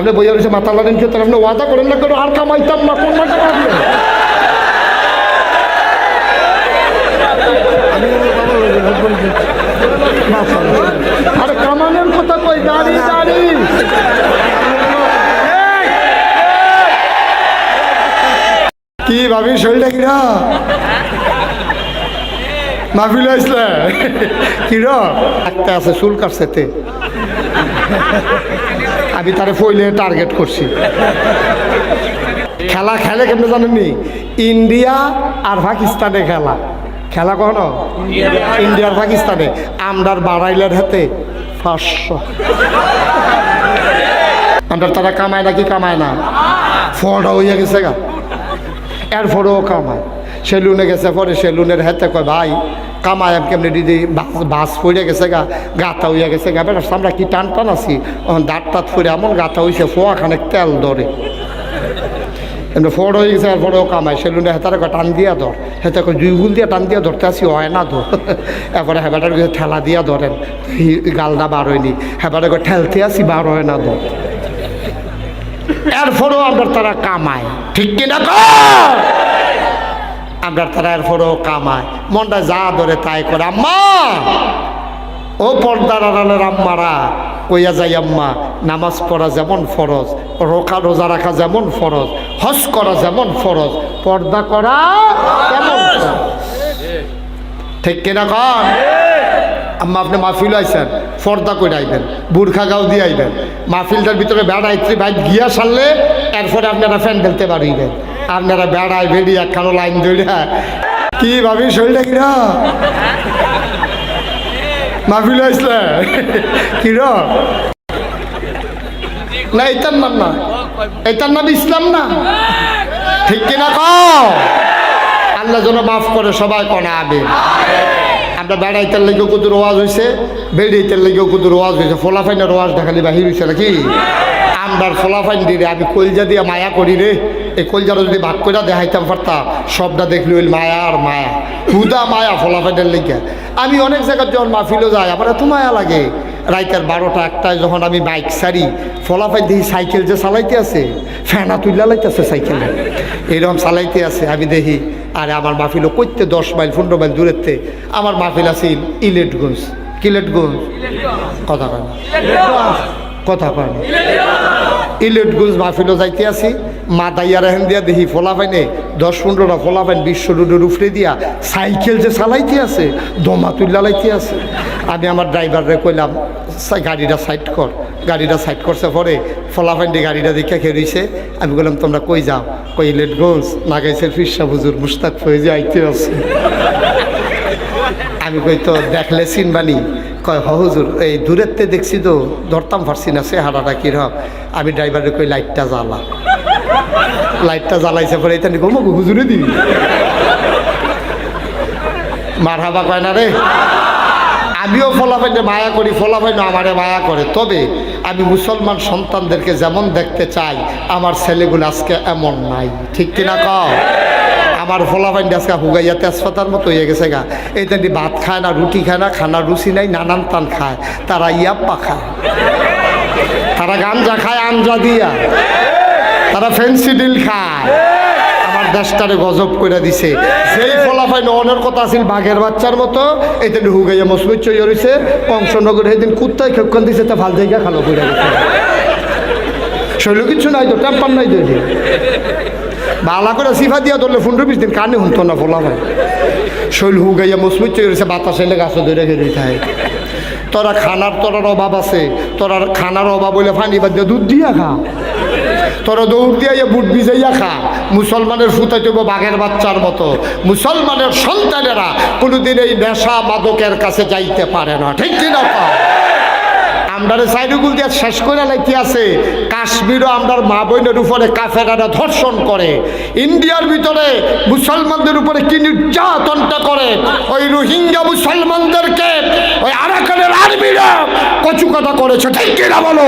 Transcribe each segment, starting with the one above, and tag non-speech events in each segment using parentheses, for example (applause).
আপনি বইয়া রয়েছে মাথা লাগেন খেতে আপনি ওয়াদা করেন না, কেন আর কামাইতাম না, কোন মাসে আরে কামানের কথা কই? গাড়ি গাড়ি কি ভাবি, শরীরটা কিরা মাহফিল আসলে কিরা একটা আছে, চুল কাটছে আমি তারে ফইলে টার্গেট করছি। খেলা খেলে কেমনে জানেননি? ইন্ডিয়া আর পাকিস্তানে খেলা। খেলা কখনো? ইন্ডিয়ার পাকিস্তানে। আমরার বাড়াইলের হাতে পাঁচশো। আমরা তারা কামায় নাকি কামায় না? ফোনটা হইয়া গেছে গা। এরপরেও কামায়। সেলুনে গেছে, পরে সেলুনের হাতে কয়, ভাই কামায় আমি কেমনি দিদি বাস পড়ে গেছে গা গাতা হইয়া গেছে গা, বেটা, আমরা কি টান টান আছি? দাঁত টাত ফুরে এমন গাতা হইছে ফোয়া খানে তেল ধরে। এমনি ফোড় হয়ে গেছে এরপরেও কামায়, সেলুনে হেতারে টান দিয়া ধর। হেতে দুই গুল দিয়ে টান দিয়া ধরতে আসি, হয় না ধর। (laughs) এরপরে হেবাটার কাছে ঠেলা দিয়া ধরেন গালদা বার হয়নি। হেবারে কয়, ঠেলতে আসি, বার হয় না ধর। এরপরেও আমরা তারা কামায়। ঠিক কিনা আমরা তারা এরপরেও কামায় মনটা যা ধরে তাই করে, আম্মা! ও পর্দার আড়ালের আম্মারা কইয়া যাই আম্মা, নামাজ পড়া যেমন ফরজ, রোকা রোজা রাখা যেমন ফরজ, হজ করা যেমন ফরজ, পর্দা করা ঠিক কিনা কন? আম্মা আপনি মাহফিল আইসেন ফর্দা করে আইবেন, বুর্খা গাও দিয়ে আইবেন। মাহফিলটার ভিতরে বেড়া ইত্রি ভাই গিয়া সারলে এরপরে আপনারা ফ্যান ঢেলতে পারিবেন। আপনারা বেড়ায় বেরিয়ে একখানো লাইন ধরে কি ভাবি শরীরটা কিরা মাহফিল আইসলে? কিরা না, এটার নাম না। এটার নাম ইসলাম না। ঠিক কিনা কও? আল্লাহ যেন মাফ করে, সবাই কনা আবে আমরা বেড়াইতার লেগেও কত ওয়াজ হয়েছে বেড়াইতার লেগেও কত ওয়াজ হয়েছে ফোলাফাইনের ওয়াজ দেখালি বাহির হয়েছে নাকি আমরার ফোলাফাইন দিলে আমি কলজা দিয়ে মায়া করি রে। এই কলজারও যদি ভাগ করে দেখাইতাম পারতাম সবটা দেখলি ওই মায়া আর মায়া। হুদা মায়া ফোলাফাইনের লেগে আমি অনেক জায়গার যখন মাহফিলও যায় আমার এত মায়া লাগে। রাইতের বারোটা একটায় যখন আমি বাইক সারি ফলাফাই দেখি সাইকেল যে চালাইতে আছে, ফেনা তুইলা লাইতেছে সাইকেলে। এরকম চালাইতে আছে, আমি দেখি, আরে আমার মাহফিলও করতে দশ মাইল, পনেরো মাইল দূরেতে আমার মাহফিল আছে ইলেটগঞ্জ। কিলেটগঞ্জ? কথা কয় কথা কয় ইলেটগঞ্জ মাহফিলও যাইতে আছি। মা দাইয়ার হেন দিয়া দেখি ফোলা পাইনে, দশ পনেরোটা ফোলা পাইন, বিশ্ব রোডের উফরে দিয়া সাইকেল যে চালাইতে আছে, দমা তুল্লা লাইতে আছে। আমি আমার ড্রাইভাররে কইলাম গাড়িটা সাইড কর, গাড়িটা সাইড করছে পরে ফলাফাইন দিয়ে গাড়িটা দেখে খেয়েছে আমি বললাম তোমরা কই যাও? কই ইলেটগঞ্জ নাগাইছের ফিরসা বুজুর মুস্তাক ফয়েজে আইতে আছে। আমি কই, তো দেখলে চিনবানি কয় হুজুর, এই দূরের তে দেখছি তো, ধরতাম পারছি না সে হারাটা কীরকম আমি ড্রাইভারে কই, লাইটটা জ্বালা। লাইটটা জ্বালাইছে পরে এটা নিকো মগু হুজুরে দিবি? মার হাবা কয়, না রে, আমিও ফলাফাইনে মায়া করি ফলাফাইনে আমারে মায়া করে। তবে আমি মুসলমান সন্তানদেরকে যেমন দেখতে চাই, আমার ছেলেগুলো আজকে এমন নাই। ঠিক কিনা কও? আমার ফলাফাইন আজকে হুগাইয়া তেজপাতার মতো হয়ে গেছে গা। এই তেমনি ভাত খায় না, রুটি খায় না, খানা রুচি নাই, নানান তান খায়। তারা ইয়াপ্পা খায়। তারা গাঞ্জা খায়, আঞ্জা দিয়া। তারা ফেন্সিডিল খায়। আমার দেশটারে গজব করে দিছে। সেই ফলাফাই ননের কথা আছিল বাঘের বাচ্চার মতো। এই তেমনি হুগাইয়া মসমিত চই রয়েছে কংসনগর সেদিন কুত্তায় খেপকান দিছে, তা ভালো জায়গা খালো করে গেছে। শৈল কিছু নাই তো, টেম্পার নাই তো বালা করে সিফা দিয়া ধরলে পনেরো বিশ দিন কানে শুনতো না ফোলা ভাই। শৈল হুগাইয়া মসমিত চই রয়েছে বাতাস এলে গাছ ধরে ঘেরে থাকে তোরা খানার তোরার অভাব আছে, তোরা খানার অভাব হইলে ফানি বাদ দিয়ে দুধ দিয়া খা। তোরা দৌড় দিয়া বুট ভিজাইয়া খা। মুসলমানের ফুতাই দেবো বাঘের বাচ্চার মতো। মুসলমানের সন্তানেরা কোনোদিন এই নেশা মাদকের কাছে যাইতে পারে না। ঠিক কিনা কও? আমরারে সাইডুগুল দিয়ে শেষ করে লাইতে আছে, কাশ্মীরও আমরার মা বোনের উপরে কাফেরারা ধর্ষণ করে। ইন্ডিয়ার ভিতরে মুসলমানদের উপরে কি নির্যাতনটা করে? ওই রোহিঙ্গা মুসলমানদেরকে, ওই আরাকানের আর্মিরা কচু কথা করেছে, ঠিক কিনা বলো?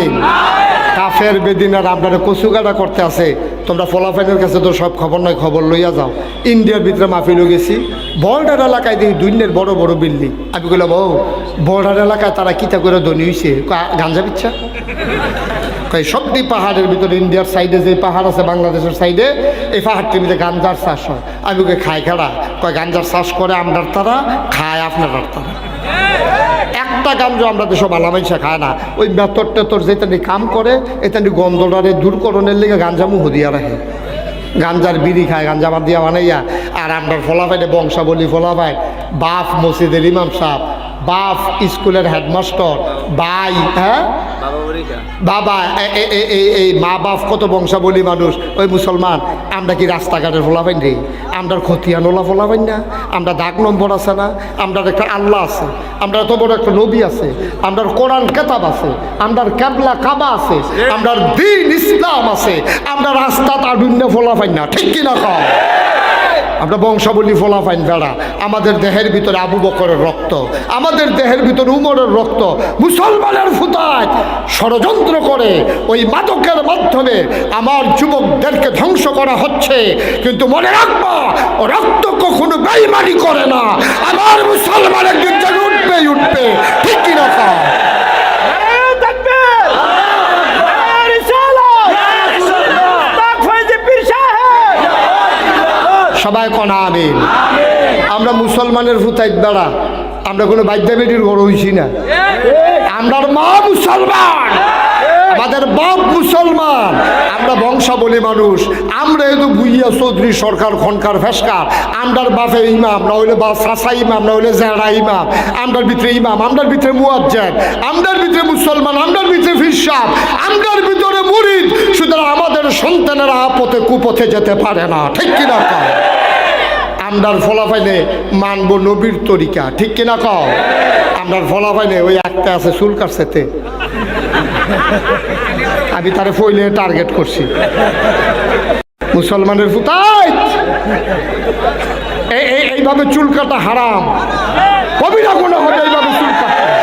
জিন্দাবাদ সবাই কলা আমি কাফের দিন আর আপনারা কচুকাটা করতে আছে। তোমরা ফলাফাইনের কাছে তো সব খবর নয়, খবর লইয়া যাও। ইন্ডিয়ার ভিতরে মাফিল গেছি। বর্ডার এলাকায় দেখি দুইনের বড় বড় বিল্ডিং। আমি বললাম ও, বর্ডার এলাকায় তারা কিতা করে ধনী হয়েছে গাঞ্জা পিচ্ছা কই সবটি পাহাড়ের ভিতরে ইন্ডিয়ার সাইডে যে পাহাড় আছে, বাংলাদেশের সাইডে, এই পাহাড়টির ভিতরে গাঞ্জার চাষ হয়। আমি ওকে খাই খেড়া? কয়, গাঞ্জার চাষ করে আমরার তারা, খায় আপনার তারা। একটা গাঞ্জা আমরা তো সব আলামাইশা খায় না, ওই বেতর টেতর যেতানি কাম করে, এতানি গন্ধটারে দূরকরণের লেগে গাঞ্জামু মুহ রাখে। গাঞ্জার বিড়ি খায়, গাঞ্জা বাদ দিয়া বানাইয়া, আর আমরা ফলাফাইতে বংশাবলী ফলাফাই বাফ মসজিদের ইমাম সাহ বাপ স্কুলের হেডমাস্টার ভাই হ্যাঁ? বাবা এই মা বাপ কত বংশাবলী মানুষ। ওই মুসলমান আমরা কি রাস্তাঘাটের ফোলাপাইন রে? আমরা খতিয়ানোলা ফোলাপাইন না? আমরা দাগ নম্বর আছে না? আমরা একটা আল্লাহ আছে। আমরা এত বড় একটা নবী আছে। আমরা কোরআন কেতাব আছে। আমরা ক্যাবলা কাবা আছে। আমরা দিন ইসলাম আছে। আমরা রাস্তা তাডুন্য ফোলাপাইন না। ঠিক কিনা কম আমরা বংশাবলী ফলাফাইন বেড়া। আমাদের দেহের ভিতরে আবু বকরের রক্ত, আমাদের দেহের ভিতরে উমরের রক্ত, মুসলমানের ফুতায় ষড়যন্ত্র করে ওই মাদকের মাধ্যমে আমার যুবকদেরকে ধ্বংস করা হচ্ছে। কিন্তু মনে রাখবা, রক্ত কখনো বেইমানি করে না। আমার মুসলমানের দিকে উঠবে উঠবে। ঠিক কিনা কম? নারায়ণ তাকবীর! নারায়ণ রিসালাত! তাক ফয়েজে পীর সাহেব! সবাই কনা আমিন আমরা মুসলমানের ফুতাইত বেড়া, আমরা কোনো বাদ্যা বেটির গড় হইছি না আমরার মা মুসলমান, আমাদের বাপ মুসলমান, আমরা বংশাবলী মানুষ, আমরা এতো বুইয়া চৌধুরী সরকার, খনকার ফেসকার আমরার বাপে ইমাম, না হইলে বা সাসা ইমাম, না হইলে জেড়া ইমাম, আমরার ভিতরে ইমাম, আমরার ভিতরে মুয়াজ্জেদ আমরার ভিতরে মুসলমান, আমরার ভিতরে ফিরসাব আমরার ভিতরে মুরিদ, সুতরাং আমাদের সন্তানেরা আপথে কুপথে যেতে পারে না, ঠিক কিনা? আমরার ফলাফাইনে মানবো নবীর তরিকা, ঠিক কিনা কও? আমরার ফলাফাইনে ওই একটা আছে চুল কাটছেতে আমি তারে ফইলে টার্গেট করছি। মুসলমানের ফুতাই এই! এই- এইভাবে চুল কাটা হারাম। কবিরা কোনো হবে এইভাবে চুল কাটা।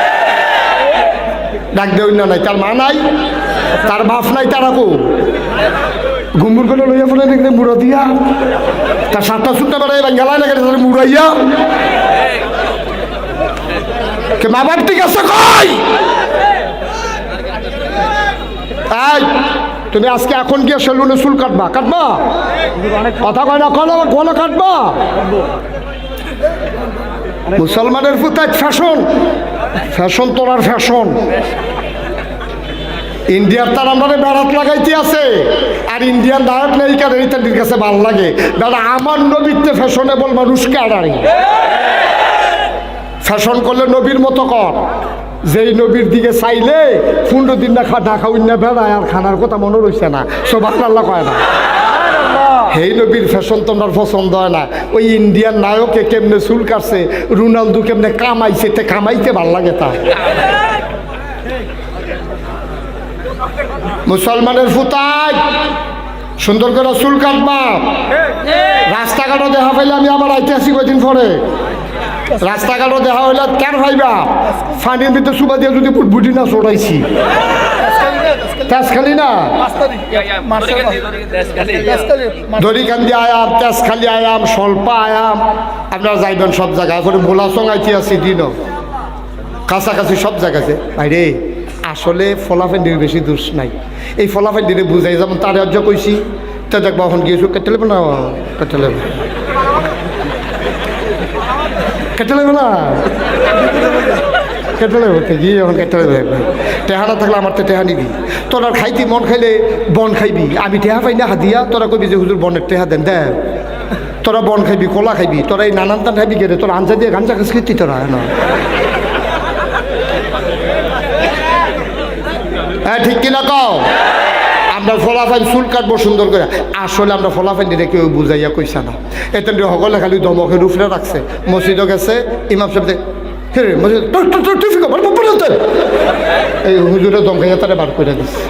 ডাক দেউন না নাই, তার মা নাই, তার বাপ নাই, তারা কো? ঘুমুর করে লইয়া ফেলে দেখলে মুড়া দিয়া। তার সাতটা সুটটা বেড়াই গেলায় লাগে তার মুড়াইয়া। কে মা বাপ ঠিক আছে কই? এই, তুমি আজকে এখন গিয়ে সেলুনে চুল কাটবা কাটবা? কথা কয় না কলো কলো কাটবা? মুসলমানের পুতায় ফ্যাশন ফ্যাশন তোরার ফ্যাশন ইন্ডিয়ার তার আমরা বেড়াত লাগাইতে আছে। আর ইন্ডিয়ান দাঁড়াত নেই কেন ইত্যাদির কাছে ভালো লাগে। দাদা, আমার নবীতে ফ্যাশনেবল মানুষ কারারি ফ্যাশন করলে নবীর মতো কর। যেই নবীর দিকে চাইলে পনেরো দিন না খা না খাওয়াই না বেড়ায় আর খানার কথা মনে রইছে না। সব আল্লাহ কয় না। সেই নবীর ফ্যাশন তো তোমার পছন্দ হয় না। ওই ইন্ডিয়ান নায়কে কেমনে চুল কাটছে, রোনালদো কেমনে কামাইছে, তে কামাইতে ভালো লাগে তা মুসলমানের ফুতাই সুন্দর করে চুল কাটবা। রাস্তাঘাটও দেখা পাইলে আমি আবার আইতেছি কদিন পরে। রাস্তাঘাটও দেখা হইলে কেন ভাইবা ফানির ভিতরে সুবা দিয়ে যদি বুটি না চড়াইছি তেজ খালি না? দড়িকান্দি আয়াম, তেজখালি আয়াম স্বল্পা আয়াম। আপনারা যাইবেন সব জায়গায়। ভোলা সঙ্গাইতে আছি দিনও। কাছাকাছি সব জায়গাতে। বাইরে আসলে ফলাফেন্ডির বেশি দোষ নাই। এই ফলাফেন্ডিরে বুঝাই, যেমন তার অর্জ কইছি, তা দেখব এখন গিয়েছো কেটে নেবে না? কেটে নেবে। কেটে নেবে না? কেটে তো, গিয়ে এখন কেটে নেবে। টেহারা থাকলে আমার তো টেহা নিবি। তোরা খাইতি মন খাইলে বন খাইবি। আমি টেহা পাই না হাদিয়া, তোরা কবি যে হুজুর বনের টেহা দেন দেন তোরা বন খাইবি, কলা খাইবি, তোরা এই নানান টান খাইবি গেলে তোরা আঞ্জা দিয়ে গাঞ্জা খাস তোরা, না? হ্যাঁ ঠিক কিনা কও আমরা ফলাফাইন চুল কাটবো সুন্দর করে আসলে আমরা ফলাফাইন দিলে কেউ বুঝাইয়া কইসা না এতে সকলে খালি দমকের রুফরে রাখছে মসজিদও গেছে ইমাম সাহেব। এই হুজুরে দম তারা বার করে দিচ্ছে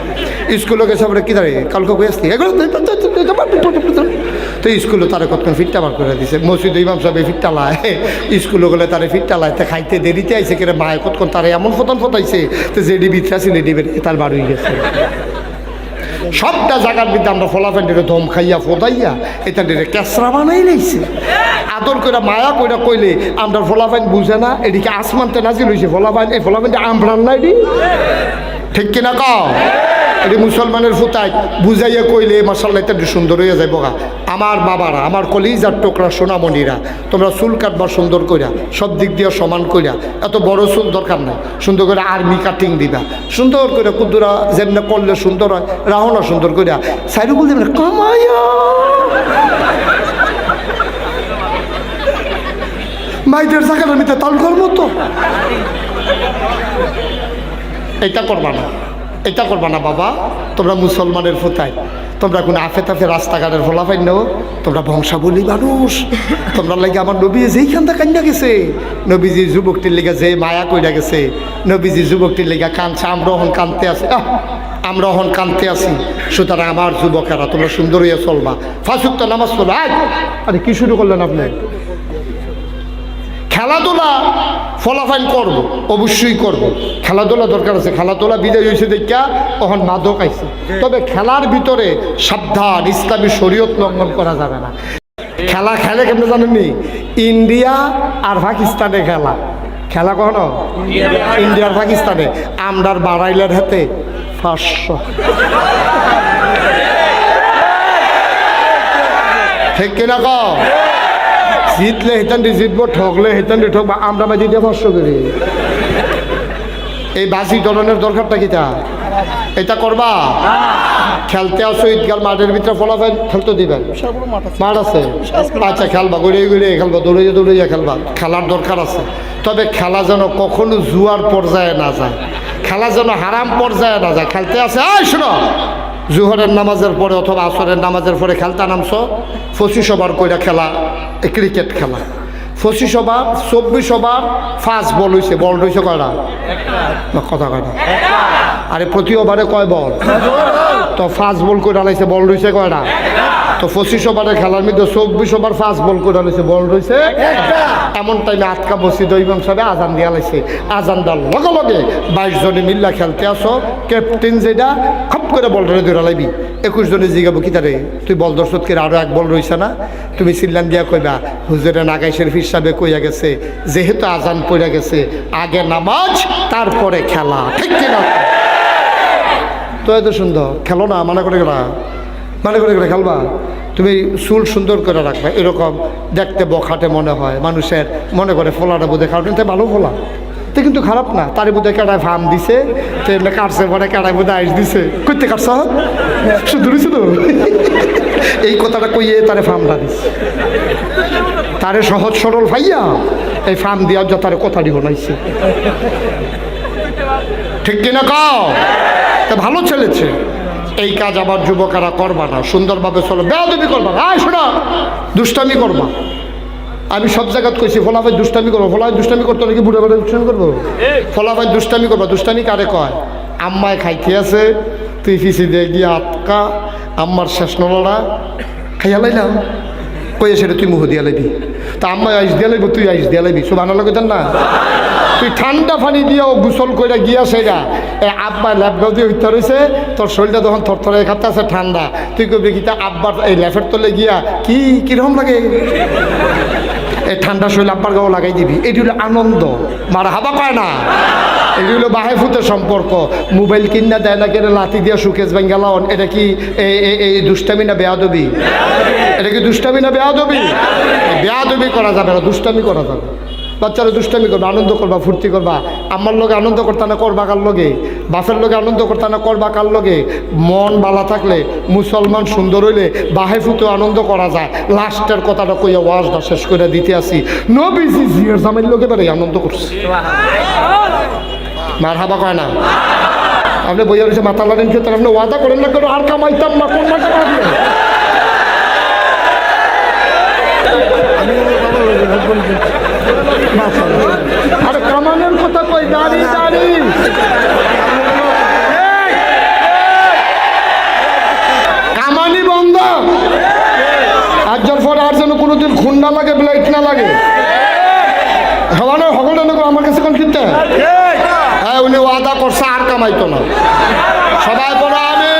স্কুলে গেছে আমরা কি দাঁড়িয়ে কালকে কই আসছি এগুলো তো স্কুলে তারা কত ফিটটা বার করে দিছে। মসজিদ ইমাম সাহেব ফিটটা লায়। স্কুলে গেলে তারা ফিটটা লায়। তা খাইতে দেরিতে আইছে কেরে মায় কতক্ষণ তারা এমন ফতন ফতাইছে তো ডিবি আছে লেডি বেরিয়ে তার বার হয়ে গেছে। সবটা জায়গার মধ্যে আমরা ফলাফেন্ডিরে ধম খাইয়া ফোদাইয়া এটা ডিরে কেসরা বানাই লাইছে। আদর করে মায়া কইরা কইলে আমরা ফলাফাইন বুঝে না, এদিকে আসমানতে নাজিল হইছে ফলাফাইন এই ফলাফাইনটা আমরান দি ঠিক কিনা কও? এটি মুসলমানের ফুতায় বুঝাইয়া কইলে মাসাল্লাহ এটা সুন্দর হইয়া যাইব গা। আমার বাবারা, আমার কলিজার টোকরা সোনামণিরা, তোমরা চুল কাটবা সুন্দর কইরা, সব দিক দিয়ে সমান কইরা, এত বড় চুল দরকার নাই। সুন্দর করে আর্মি কাটিং দিবা। সুন্দর করে কুদ্দুরা যেমনি করলে সুন্দর হয় রাহনা সুন্দর কইরা সাইরুকুল দেবেন কামাইয়া! মাইদের জায়গাটার মধ্যে তাল করব তো এটা করবা না। এটা করবা না বাবা, তোমরা মুসলমানের ফোতায়। তোমরা কোনো আফে তাফে রাস্তাঘাটের ফলাফাই নেও, তোমরা বংশাবলী মানুষ। তোমরা লাগে আমার নবী যেইখানটা কান্না গেছে, নবীজি যুবকটির লেগে যে মায়া কইরা গেছে, নবীজি যুবকটির লেগে কানছে আমরা হন কানতে আছে। আমরা হন কানতে আছি। সুতরাং আমার যুবকেরা, তোমরা সুন্দর হইয়া চলবা। ফাঁসুক্ত নামাজ পড়ো। আয়, আরে কি শুরু করলেন আপনি? খেলাধুলা ফলাফাইন করব, অবশ্যই করব। খেলাধুলা দরকার আছে, খেলাধুলা বিজয় হয়েছে দেখা তখন মাদক আইছে। তবে খেলার ভিতরে সাবধান, ইসলামী শরীয়ত লঙ্ঘন করা যাবে না। খেলা খেলে কেমন জানেননি ইন্ডিয়া আর পাকিস্তানে খেলা। খেলা কখনো? ইন্ডিয়ার পাকিস্তানে। আমরার বাড়াইলের হাতে পাঁচশো। ঠিক কিনা কও? জিতলে হেতান দিয়ে জিতবো ঠকলে হেতান দিয়ে ঠকবো আমরা বাজি দিয়ে ভস্য করি। এই বাজি ধরনের দরকারটা কি তা? এটা করবা? খেলতে আসো, ঈদগাল মাঠের ভিতরে ফলাফেন খেলতে দিবেন। মাঠ আছে? আচ্ছা খেলবা, গড়িয়ে গড়িয়ে খেলবা দৌড়িয়ে দৌড়িয়ে খেলবা। খেলার দরকার আছে। তবে খেলা যেন কখনো জুয়ার পর্যায়ে না যায়। খেলা যেন হারাম পর্যায়ে না যায়। খেলতে আছে শোনো! জুহরের নামাজের পরে অথবা আসরের নামাজের পরে খেলতা নামছ? পঁচিশ সবার কইরা খেলা ক্রিকেট খেলা। পঁচিশ ওভার, চব্বিশ ওভার ফার্স্ট বল হয়েছে বল রয়েছে কয়টা? কথা কয়টা আরে প্রতি ওভারে কয় বল? তো ফার্স্ট বল করে লাইছে, বল রয়েছে কয়টা? তো পঁচিশ ওভারের খেলার মধ্যে চব্বিশ ওভার ফার্স্ট বল করে লাইছে, বল রয়েছে এমন টাইমে আটকা বসি দৈবম সাহেব আজান দিয়া লাইছে। আজান দেওয়ার লগে লগে বাইশ জনে মিল্লা খেলতে আসো ক্যাপ্টেন যেটা খপ করে বল ধরে ধরে লাইবি। একুশ জনে জিগাবো কি তারে? তুই বল দর্শক করে আরও এক বল রইছে না? তুমি সিল্লান দিয়া কইবা হুজুরে নাগাই শরীফ হিসাবে কইয়া গেছে, যেহেতু আজান পড়ে গেছে, আগে নামাজ, তারপরে খেলা। ঠিক কিনা? তো এত সুন্দর। খেলো না মানে করে গেলা? মানে করে গেলে খেলবা। তুমি চুল সুন্দর করে রাখবা, এরকম দেখতে বখাটে মনে হয়, মানুষের মনে করে ফোলাটা বোধে খাওয়া তাই ভালো ফোলা। তো কিন্তু খারাপ না তার বোধে কেডায় ফার্ম দিছে, তো কাটছে পরে কেডায় বোধে আইস দিছে। করতে কাটছ? শুধু শুধু এই কথাটা কইয়ে তারে ফার্মটা দিছে তারে সহজ সরল ভাইয়া, এই ফার্ম দিয়া যা তারে কথাটি শোনাইছে ঠিক কিনা কও? তা ভালো ছেলেছে এই কাজ আবার যুবকেরা করবা না, সুন্দরভাবে চলো। বেয়াদবি করবা না শোনা, দুষ্টামি করবা। আমি সব জায়গাত কইছি ফলাফাই দুষ্টামি করব ফলাফাই দুষ্টামি করতো নাকি বুড়ে বুড়ে দুষ্টামি করব? ফলাফাই দুষ্টামি করবা, দুষ্টামি কারে কয়? আম্মায় খাইতে আছে, তুই ফিসি দিয়ে গিয়ে আটকা, আম্মার শেষ নলড়া খাইয়া লাইলাম। কই সেটা তুই মুহ দিয়া লাইবি? তা আম্মা আইস দিয়া লাইব, তুই আইস দিয়া লাইবি সব আনালো কইতেন না? তুই ঠান্ডা পানি দিয়েও গোসল করে গিয়া সেটা এ আব্বা ল্যাপগাও দিয়ে উত্তর হয়েছে তোর শরীরটা তখন থরথরে খাতে আছে ঠান্ডা। তুই কবি কি তা আব্বার এই ল্যাপের তলে গিয়া কি কীরকম লাগে? এই ঠান্ডা শরীর আব্বার গাও লাগাই দিবি। এটি হলো আনন্দ। মার হাবা পায় না? এটি হলো বাহে ফুতের সম্পর্ক। মোবাইল কিনা দেয় না কেন লাথি দিয়া সুকেশ বেঙ্গালাওন এটা কি এই- দুষ্টামি না বেয়াদবি? এটা কি দুষ্টামি না বেয়াদবি? বেয়াদবি করা যাবে না, দুষ্টামি করা যাবে। বাচ্চারা দুষ্টামি করবা, আনন্দ করবা, ফুর্তি করবা। আমার লগে আনন্দ করতা না করবা কার লগে? বাপের লগে আনন্দ করতা না করবা কার লগে? মন বালা থাকলে, মুসলমান সুন্দর হইলে বাহে ফুতে আনন্দ করা যায়। লাস্টের কথাটা কইয়া ওয়াজটা শেষ করে দিতে আসি। নবীজি জিয়ার জামের লোকে বেড়ে আনন্দ করছে। মার হাবা কয় না? আপনি বইয়া রয়েছে, মাথা লাগেন খেতে আপনি ওয়াদা করেন না কেন? আর কামাইতাম না, কোন মাথা কামাবেন? আরে কামানের কথা কই? দাঁড়ি দাঁড়ি। কামানি বন্ধ। আর পরে আর যেন কোনোদিন খুন না লাগে। ব্লাইট না লাগে হওয়ানো হগলে নেব আমার কাছে কোন কিনতে? হ্যাঁ উনি ওয়াদা করছে, আর কামাইতো না। সবাই বলো আমি